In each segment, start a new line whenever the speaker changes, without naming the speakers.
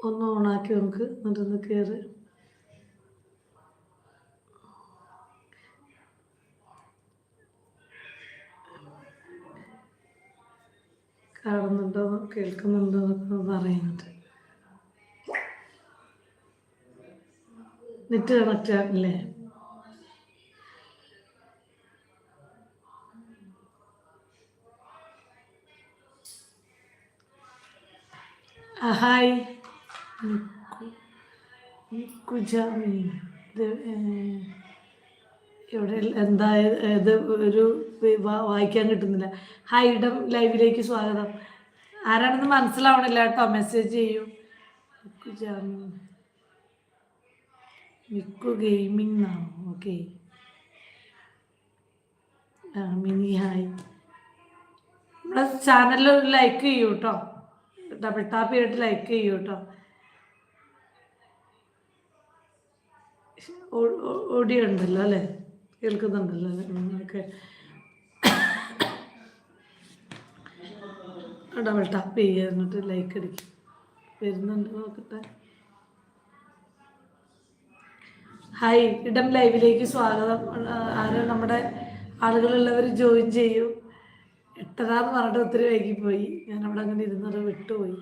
ഒന്ന് ഓണാക്കി നമുക്ക് എന്നിട്ടൊന്ന് കയറി കാണുന്നുണ്ടോ കേൾക്കുന്നുണ്ടോ? എന്നൊക്കെ പറയുന്നുണ്ട് നെറ്റ് കണക്റ്റ് ആണല്ലേ ഹായ്. നിക്കുജാമി ഇവിടെ എന്താ ഇത് ഒരു വായിക്കാൻ കിട്ടുന്നില്ല. ഇടം ലൈവിലേക്ക് സ്വാഗതം. ആരാണെന്ന് മനസ്സിലാവണില്ല കേട്ടോ. മെസ്സേജ് ചെയ്യൂ. നിക്കുജാമി മിക്കു ഗെയിമിംഗ് എന്നാണോ ഓക്കെ. മിനി ഹായ്. നമ്മുടെ ചാനലിൽ ലൈക്ക് ചെയ്യൂ കേട്ടോ. ഡബിൾ ടാപ്പ് ചെയ്തിട്ട് ലൈക്ക് ചെയ്യൂ കേട്ടോ. ഓഡിയോ ഉണ്ടല്ലോ അല്ലേ? കേൾക്കുന്നുണ്ടല്ലോ ഓക്കെ. ഡബിൾ ടാപ്പ് ചെയ്യുക എന്നിട്ട് ലൈക്ക് അടിക്കും വരുന്നുണ്ട് നോക്കട്ടെ. ഹായ് ഇടം ലൈവിലേക്ക് സ്വാഗതം. ആരും നമ്മുടെ ആളുകളുള്ളവർ ജോയിൻ ചെയ്യൂ. എട്ടര എന്ന് പറഞ്ഞിട്ട് ഒത്തിരി വൈകിപ്പോയി. ഞാൻ അവിടെ അങ്ങനെ ഇരുന്നത് വിട്ടുപോയി.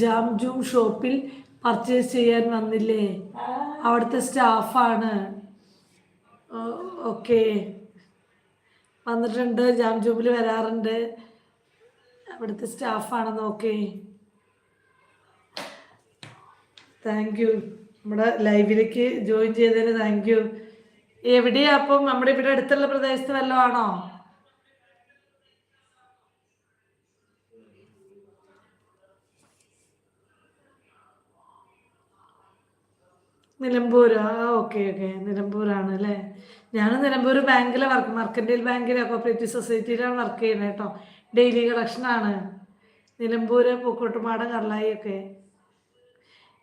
ജാം ജൂം ഷോപ്പിൽ പർച്ചേസ് ചെയ്യാൻ വന്നില്ലേ? അവിടുത്തെ സ്റ്റാഫാണ് ഓക്കെ വന്നിട്ടുണ്ട് ജാം ജൂമിൽ വരാറുണ്ട്. അവിടുത്തെ സ്റ്റാഫാണെന്ന് ഓക്കെ താങ്ക് യു നമ്മുടെ ലൈവിലേക്ക് ജോയിൻ ചെയ്തതിന് താങ്ക് യു എവിടെയാ അപ്പം? നമ്മുടെ ഇവിടെ അടുത്തുള്ള പ്രദേശത്ത് വല്ലതും ആണോ? നിലമ്പൂർ ആ ഓക്കെ ഓക്കെ. നിലമ്പൂരാണ് അല്ലേ? ഞാൻ നിലമ്പൂർ ബാങ്കിലെ വർക്ക്. മർക്കന്റൈൽ ബാങ്കിലെ കോപ്പറേറ്റീവ് സൊസൈറ്റിയിലാണ് വർക്ക് ചെയ്യുന്നത് കേട്ടോ. ഡെയിലി കളക്ഷനാണ് നിലമ്പൂർ പൂക്കോട്ടുമാട് കർലായി ഒക്കെ.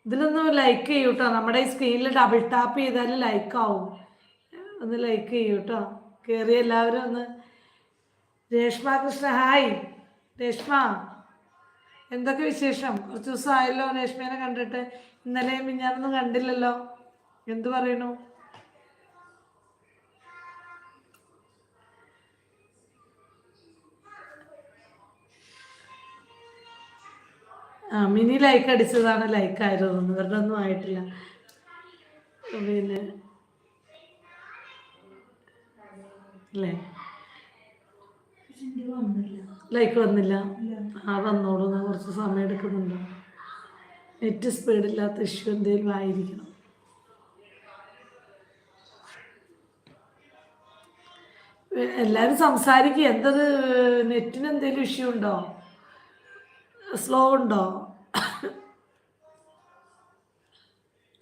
ഇതിലൊന്ന് ലൈക്ക് ചെയ്യൂ കേട്ടോ നമ്മുടെ ഈ സ്ക്രീനിൽ ഡബിൾ ടാപ്പ് ചെയ്താൽ ലൈക്ക് ആവും. ഒന്ന് ലൈക്ക് ചെയ്യൂ കേട്ടോ കയറി എല്ലാവരും ഒന്ന്. രേഷ്മ കൃഷ്ണ ഹായ് രേഷ്മ എന്തൊക്കെ വിശേഷം? കുറച്ച് ദിവസം ആയല്ലോ രേഷ്മേനെ കണ്ടിട്ട്. ഇന്നലെയും മിഞ്ഞാനൊന്നും കണ്ടില്ലല്ലോ. എന്തു പറയണു? ആ മിനി ലൈക്ക് അടിച്ചതാണ് ലൈക്ക് ആയിരുന്നു ഇവരുടെ ഒന്നും ആയിട്ടില്ല. പിന്നെ? അല്ലേ ലൈക്ക് വന്നില്ല. ആ വന്നോളൂ. കുറച്ച് സമയം എടുക്കുന്നുണ്ട്. നെറ്റ് സ്പീഡില്ലാത്ത ഇഷ്യൂ എന്തെങ്കിലും ആയിരിക്കണം. എല്ലാവരും സംസാരിക്കുക എന്തത് നെറ്റിന് എന്തെങ്കിലും ഇഷ്യൂ ഉണ്ടോ? സ്ലോ ഉണ്ടോ?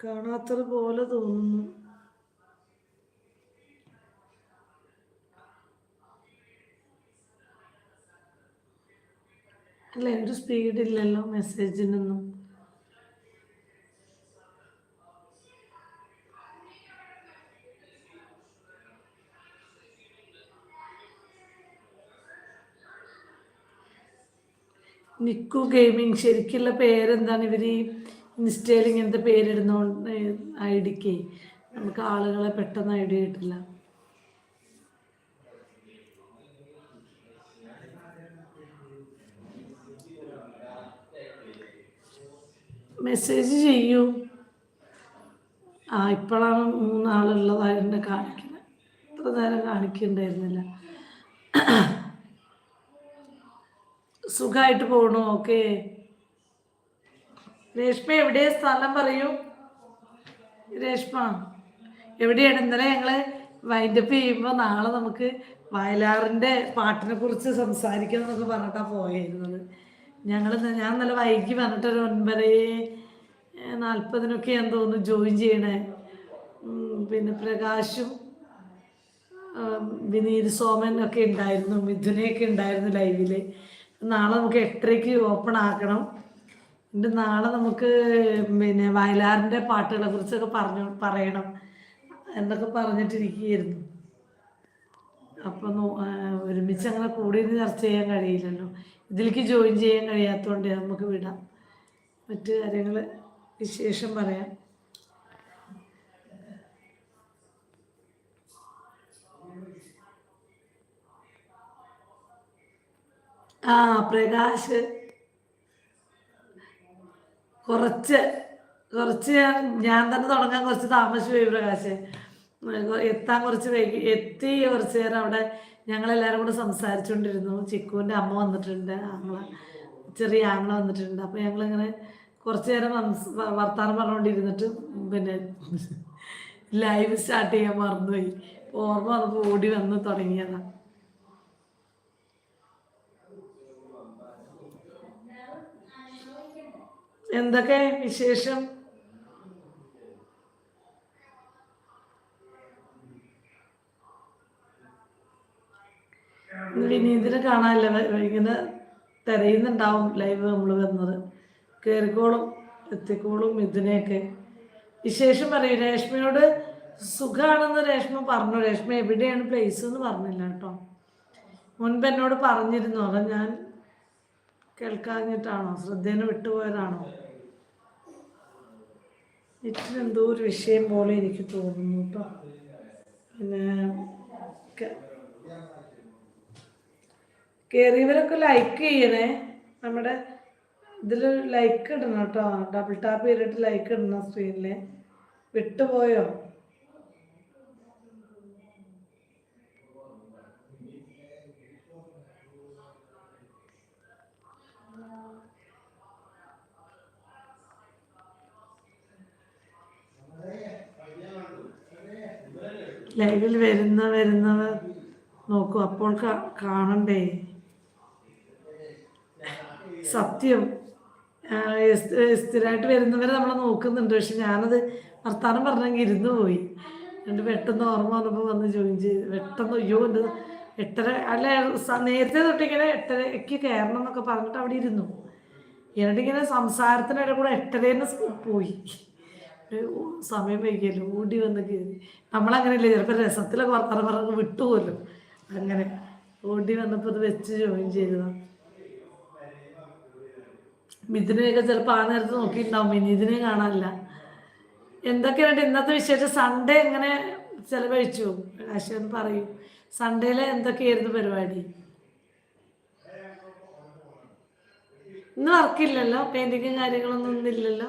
കാണാത്തത് പോലെ തോന്നുന്നു. അല്ല ഒരു സ്പീഡില്ലല്ലോ മെസ്സേജിനൊന്നും നിക്കു ഗെയിമിങ്. ശരിക്കുള്ള പേരെന്താണ് ഇവർ ഇൻസ്റ്റയിൽ ഇങ്ങനത്തെ പേരിടുന്നോണ്ട് ഐ ഡിക്ക് നമുക്ക് ആളുകളെ പെട്ടെന്ന് ഐഡിയ കിട്ടില്ല. മെസ്സേജ് ചെയ്യൂ. ആ ഇപ്പോഴാണ് മൂന്നാളുള്ളതായിട്ട് കാണിക്കുന്നത്. ഇത്ര നേരം കാണിക്കണ്ടായിരുന്നില്ല. സുഖമായിട്ട് പോകണു ഓക്കെ. രേഷ്മ എവിടെയാ സ്ഥലം പറയൂ. രേഷ്മ എവിടെയാണ്? ഇന്നലെ ഞങ്ങൾ വൈൻഡപ്പ് ചെയ്യുമ്പോൾ നാളെ നമുക്ക് വയലാറിന്റെ പാട്ടിനെ കുറിച്ച് സംസാരിക്കണം എന്നൊക്കെ പറഞ്ഞിട്ടാണ് പോയിരുന്നത്. ഞങ്ങൾ ഞാൻ നല്ല വൈകി ഒരു ഒൻപത് നാൽപ്പതിനൊക്കെ ഞാൻ തോന്നുന്നു ജോയിൻ ചെയ്യണേ. പിന്നെ പ്രകാശും വിനീത് സോമൻ ഒക്കെ ഉണ്ടായിരുന്നു മിഥുനയൊക്കെ ഉണ്ടായിരുന്നു ലൈവിൽ നാളെ നമുക്ക് എട്ടരയ്ക്ക് ഓപ്പൺ ആക്കണം. എന്നിട്ട് നാളെ നമുക്ക് പിന്നെ വയലാറിന്റെ പാട്ടുകളെ കുറിച്ചൊക്കെ പറഞ്ഞു പറയണം. എന്നൊക്കെ പറഞ്ഞിട്ടിരിക്കുകയായിരുന്നു. അപ്പൊ ഒരുമിച്ച് അങ്ങനെ കൂടി ചർച്ച ചെയ്യാൻ കഴിയില്ലല്ലോ. ഇതിലേക്ക് ജോയിൻ ചെയ്യാൻ കഴിയാത്തതുകൊണ്ട് നമുക്ക് വിടാം. മറ്റു കാര്യങ്ങൾ വിശേഷം പറയാം. ആ പ്രകാശ്. കുറച്ച് കുറച്ച് ഞാൻ തന്നെ തുടങ്ങാൻ കുറച്ച് താമസിച്ചു പോയി പ്രകാശ്. എത്താൻ കുറച്ച് വൈകി എത്തി കുറച്ച് നേരം അവിടെ ഞങ്ങളെല്ലാവരും കൂടെ സംസാരിച്ചുകൊണ്ടിരുന്നു. ചിക്കുവിന്റെ അമ്മ വന്നിട്ടുണ്ട് ആങ്ങള ചെറിയ ആങ്ങള വന്നിട്ടുണ്ട്. അപ്പോൾ ഞങ്ങളിങ്ങനെ കുറച്ച് നേരം വർത്താനം പറഞ്ഞുകൊണ്ടിരുന്നിട്ട് പിന്നെ ലൈവ് സ്റ്റാർട്ട് ചെയ്യാൻ മറന്നുപോയി. ഓർമ്മ വന്നപ്പോൾ ഓടി വന്ന് തുടങ്ങിയതാണ് എന്തൊക്കെ വിശേഷം? വിനീതിനെ കാണാനില്ല. ഇങ്ങനെ തിരയുന്നുണ്ടാവും ലൈവ് നമ്മൾ വന്നത്. കയറിക്കോളും എത്തിക്കോളും ഇതിനെയൊക്കെ വിശേഷം പറയും രേഷ്മയോട് സുഖമാണെന്ന് രേഷ്മ പറഞ്ഞു. രേഷ്മ എവിടെയാണ് പ്ലേസ് എന്ന് പറഞ്ഞില്ല കേട്ടോ. മുൻപ് എന്നോട് പറഞ്ഞിരുന്നു. അത് ഞാൻ കേൾക്കാഞ്ഞിട്ടാണോ? ശ്രദ്ധേനെ വിട്ടുപോയതാണോ? നെറ്റിന് എന്തോ ഒരു വിഷയം പോലെ എനിക്ക് തോന്നുന്നു കേട്ടോ പിന്നെ കയറിയവരൊക്കെ ലൈക്ക് ചെയ്യണേ. നമ്മുടെ ഇതിൽ ലൈക്ക് ഇടണം കേട്ടോ ഡബിൾ ടാപ്പ് ചെയ്തിട്ട് ലൈക്ക് ഇടണം സ്ക്രീനിൽ വിട്ടുപോയോ? ലൈവിൽ വരുന്ന വരുന്നവർ നോക്കൂ അപ്പോൾ കാണണ്ടേ? സത്യം. സ്ഥിരമായിട്ട് വരുന്നവരെ നമ്മൾ നോക്കുന്നുണ്ട് പക്ഷെ ഞാനത് വർത്താനം പറഞ്ഞെങ്കിൽ ഇരുന്ന് പോയി. എന്നിട്ട് പെട്ടെന്ന് ഓർമ്മ വന്നപ്പോൾ വന്ന് ചെയ്ത്. പെട്ടെന്ന് അയ്യോ എന്റെ എട്ടര അല്ല നേരത്തെ തൊട്ടിങ്ങനെ എട്ടരയ്ക്ക് കയറണം എന്നൊക്കെ പറഞ്ഞിട്ട് അവിടെ ഇരുന്നു. എന്നിട്ടിങ്ങനെ സംസാരത്തിനിടെ കൂടെ എട്ടരേന്ന് പോയി. സമയം വൈകിയല്ലോ ഓടി വന്ന് കയറി. നമ്മളങ്ങനെയല്ലേ ചിലപ്പോൾ രസത്തിലൊക്കെ വർത്തമാനം പറഞ്ഞ് വിട്ടുപോലും. അങ്ങനെ ഓടി വന്നപ്പോൾ ഇത് വെച്ച് ജോയിൻ ചെയ്തതാണ് മിഥുനെയൊക്കെ ചിലപ്പോൾ ആ നേരത്ത് നോക്കിയിട്ടുണ്ടാവും വിനീതിനെ കാണാനില്ല. എന്തൊക്കെയാണ് ഇന്നത്തെ വിശേഷം? സൺഡേ എങ്ങനെ ചെലവഴിച്ചു? ആശയം പറയും. സൺഡേയിൽ എന്തൊക്കെയായിരുന്നു പരിപാടി? ഇന്ന് വർക്കില്ലല്ലോ പെയിന്റിങ്ങും കാര്യങ്ങളൊന്നും ഇന്നില്ലല്ലോ.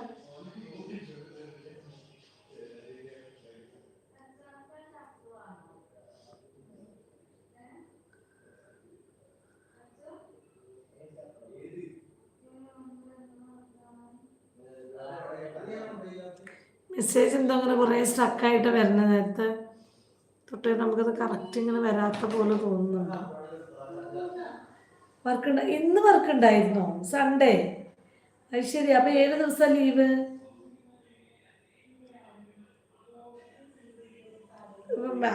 മെസ്സേജ് എന്തോ അങ്ങനെ കുറേ സ്റ്റക്കായിട്ട് വരുന്ന നേരത്ത് തൊട്ട് നമുക്കത് കറക്റ്റ് ഇങ്ങനെ വരാത്ത പോലെ തോന്നുന്നുണ്ട്. വർക്ക് ഉണ്ട് ഇന്ന് വർക്ക് ഉണ്ടായിരുന്നോ? സൺഡേ അത് ശരി അപ്പൊ ഏഴ് ദിവസം ലീവ്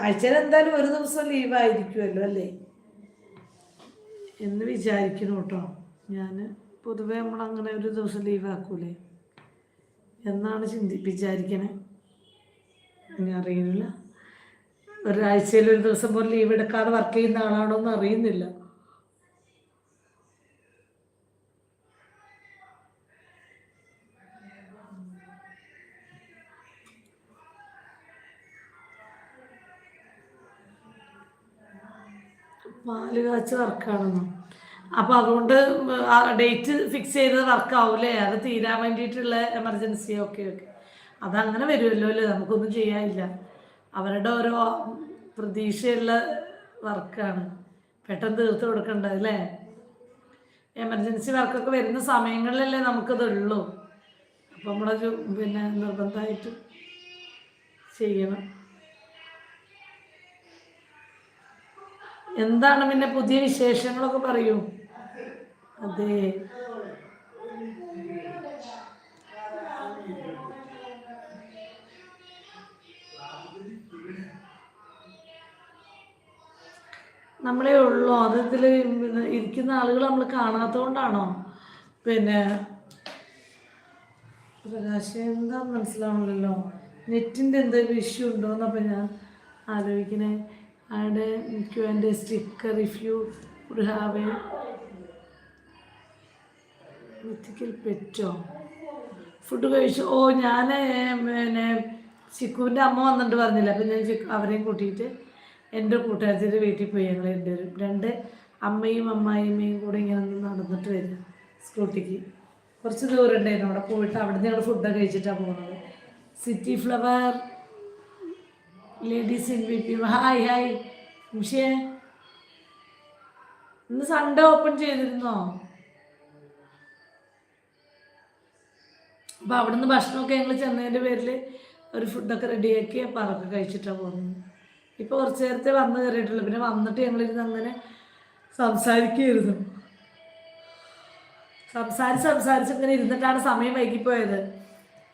ആഴ്ചയിൽ എന്തായാലും ഒരു ദിവസം ലീവ് ആയിരിക്കുമല്ലോ അല്ലേ? എന്ന് വിചാരിക്കുന്നു കേട്ടോ. ഞാൻ പൊതുവേ നമ്മളങ്ങനെ ഒരു ദിവസം ലീവ് ആക്കൂലേ? എന്നാണ് ചിന്തി വിചാരിക്കണേ ഇനി അറിയില്ല ഒരാഴ്ചയിൽ ഒരു ദിവസം പോലും ലീവ് എടുക്കാതെ വർക്ക് ചെയ്യുന്ന ആളാണോ എന്ന് അറിയുന്നില്ല. പാൽ കാച്ച വർക്കാണെന്നോ അപ്പോൾ അതുകൊണ്ട് ഡേറ്റ് ഫിക്സ് ചെയ്തത് വർക്കാവൂലേ? അത് തീരാൻ വേണ്ടിയിട്ടുള്ള എമർജൻസി. Okay okay. അതങ്ങനെ വരുമല്ലോ അല്ലേ? നമുക്കൊന്നും ചെയ്യാനില്ല. അവരുടെ ഓരോ പ്രതീക്ഷയുള്ള വർക്കാണ്. പെട്ടെന്ന് തീർത്ത് കൊടുക്കേണ്ടത് അല്ലേ? എമർജൻസി വർക്കൊക്കെ വരുന്ന സമയങ്ങളിലല്ലേ നമുക്കതുള്ളൂ. അപ്പം നമ്മളത് പിന്നെ നിർബന്ധമായിട്ട് ചെയ്യണം. എന്താണ് പിന്നെ പുതിയ വിശേഷങ്ങളൊക്കെ പറയൂ. അതെ. നമ്മളെ ഉള്ളൂ. അത് ഇതിൽ ഇരിക്കുന്ന ആളുകൾ നമ്മൾ കാണാത്തതുകൊണ്ടാണോ പിന്നെ പ്രകാശ് എന്താ മനസ്സിലാവണല്ലോ നെറ്റിന്റെ എന്തെങ്കിലും ഇഷ്യൂ ഉണ്ടോയെന്നപ്പോൾ ഞാൻ ആലോചിക്കണേ. ആടെ ക്യു വേണ്ട sticker if you have a വൃത്തിക്കൽ പെറ്റോ? ഫുഡ് കഴിച്ചു. ഓ ഞാൻ പിന്നെ ചിക്കുവിന്റെ അമ്മ വന്നിട്ട് പറഞ്ഞില്ല അപ്പം ഞാൻ ചിക്കു അവരെയും കൂട്ടിയിട്ട് എന്റെ കൂട്ടുകാരത്തിന്റെ വീട്ടിൽ പോയി ഞങ്ങൾ രണ്ടുപേരും. രണ്ട് അമ്മയും അമ്മായിമ്മയും കൂടെ ഇങ്ങനെ നടന്നിട്ട് വരിക സ്കൂട്ടിക്ക്. കുറച്ച് ദൂരം ഉണ്ടായിരുന്നു. അവിടെ പോയിട്ട് അവിടെ നിന്ന് ഞങ്ങൾ ഫുഡൊക്കെ കഴിച്ചിട്ടാണ് പോകുന്നത്. City flower ladies in P hi hi നിമിഷേ ഇന്ന് സൺഡേ ഓപ്പൺ ചെയ്തിരുന്നോ? അപ്പോൾ അവിടുന്ന് ഭക്ഷണമൊക്കെ ഞങ്ങൾ ചെന്നതിന്റെ പേരിൽ ഒരു ഫുഡൊക്കെ റെഡിയാക്കി അപ്പോൾ അതൊക്കെ കഴിച്ചിട്ടാണ് പോകുന്നത്. ഇപ്പോൾ കുറച്ച് നേരത്തെ വന്ന് കയറിയിട്ടുള്ളൂ. പിന്നെ വന്നിട്ട് ഞങ്ങളിരുന്ന് അങ്ങനെ സംസാരിക്കുകയായിരുന്നു. സംസാരിച്ച് സംസാരിച്ച് ഇങ്ങനെ ഇരുന്നിട്ടാണ് സമയം വൈകിപ്പോയത്.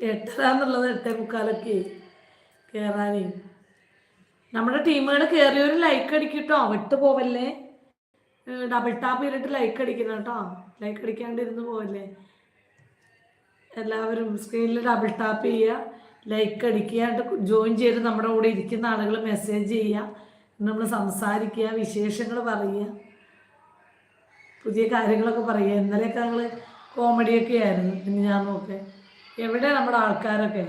എട്ടര എന്നുള്ളത് എട്ടേ മുക്കാലൊക്കെ കയറാനേ നമ്മുടെ ടീമുകൾ കയറിയൊരു ലൈക്ക് അടിക്കട്ടോ. വിട്ടു പോവല്ലേ? ഡബിൾ ടാപ്പ് ചെയ്തിട്ട് ലൈക്ക് അടിക്കണം കേട്ടോ. ലൈക്ക് അടിക്കാണ്ട് ഇരുന്ന് പോവല്ലേ? എല്ലാവരും സ്ക്രീനിൽ ഡബിൾ ടാപ്പ് ചെയ്യുക ലൈക്ക് അടിക്കുക ജോയിൻ ചെയ്ത് നമ്മുടെ കൂടെ ഇരിക്കുന്ന ആളുകൾ മെസ്സേജ് ചെയ്യുക നമ്മൾ സംസാരിക്കുക വിശേഷങ്ങൾ പറയുക പുതിയ കാര്യങ്ങളൊക്കെ പറയുക. ഇന്നലെയൊക്കെ ഞങ്ങൾ കോമഡിയൊക്കെ ആയിരുന്നു. പിന്നെ ഞാൻ നോക്കെ എവിടെ നമ്മുടെ ആൾക്കാരൊക്കെ?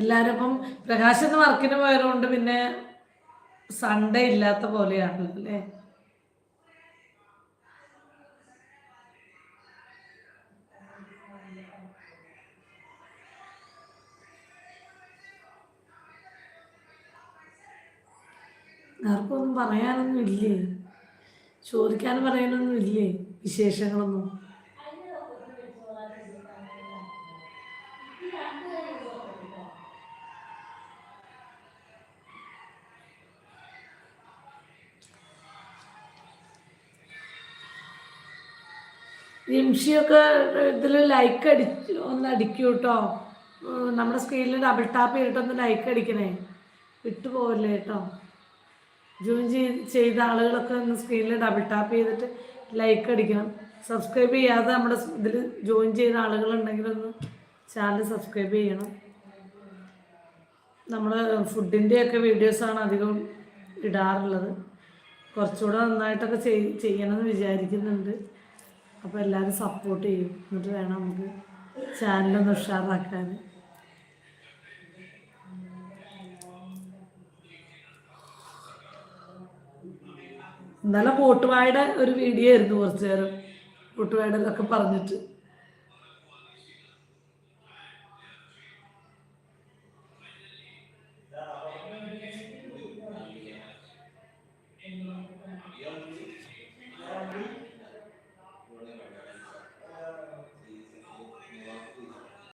എല്ലാവരും ഇപ്പം പ്രകാശ് വർക്കിന് പോയതുകൊണ്ട് പിന്നെ സൺഡേ ഇല്ലാത്ത പോലെയാണല്ലോ അല്ലേ? ആർക്കും ഒന്നും പറയാനൊന്നും ഇല്ലേ? ചോദിക്കാൻ പറയാനൊന്നും ഇല്ലേ? വിശേഷങ്ങളൊന്നും? നിമിഷയൊക്കെ ഇതിൽ ലൈക്ക് അടി ഒന്ന് അടിക്കൂ കേട്ടോ നമ്മുടെ സ്ക്രീനിൽ ഡബിൾ ടാപ്പ് ചെയ്തിട്ടൊന്ന് ലൈക്ക് അടിക്കണേ. വിട്ടുപോകല്ലേ കേട്ടോ ജോയിൻ ചെയ് ചെയ്ത ആളുകളൊക്കെ ഒന്ന് സ്ക്രീനിൽ ഡബിൾ ടാപ്പ് ചെയ്തിട്ട് ലൈക്ക് അടിക്കണം. സബ്സ്ക്രൈബ് ചെയ്യാതെ നമ്മുടെ ഇതിൽ ജോയിൻ ചെയ്ത ആളുകളുണ്ടെങ്കിൽ ഒന്ന് ചാനൽ സബ്സ്ക്രൈബ് ചെയ്യണം. നമ്മൾ ഫുഡിന്റെയൊക്കെ വീഡിയോസാണ് അധികം ഇടാറുള്ളത്. കുറച്ചുകൂടെ നന്നായിട്ടൊക്കെ ചെയ്യണമെന്ന് വിചാരിക്കുന്നുണ്ട്. അപ്പോൾ എല്ലാവരും സപ്പോർട്ട് ചെയ്യും. എന്നിട്ട് വേണം നമുക്ക് ചാനലൊന്ന് ഉഷാറാക്കാൻ. ഇന്നലെ പോട്ടുവായുടെ ഒരു വീഡിയോ ആയിരുന്നു കുറച്ചു നേരം. പോട്ടുവായുടെ പറഞ്ഞിട്ട്.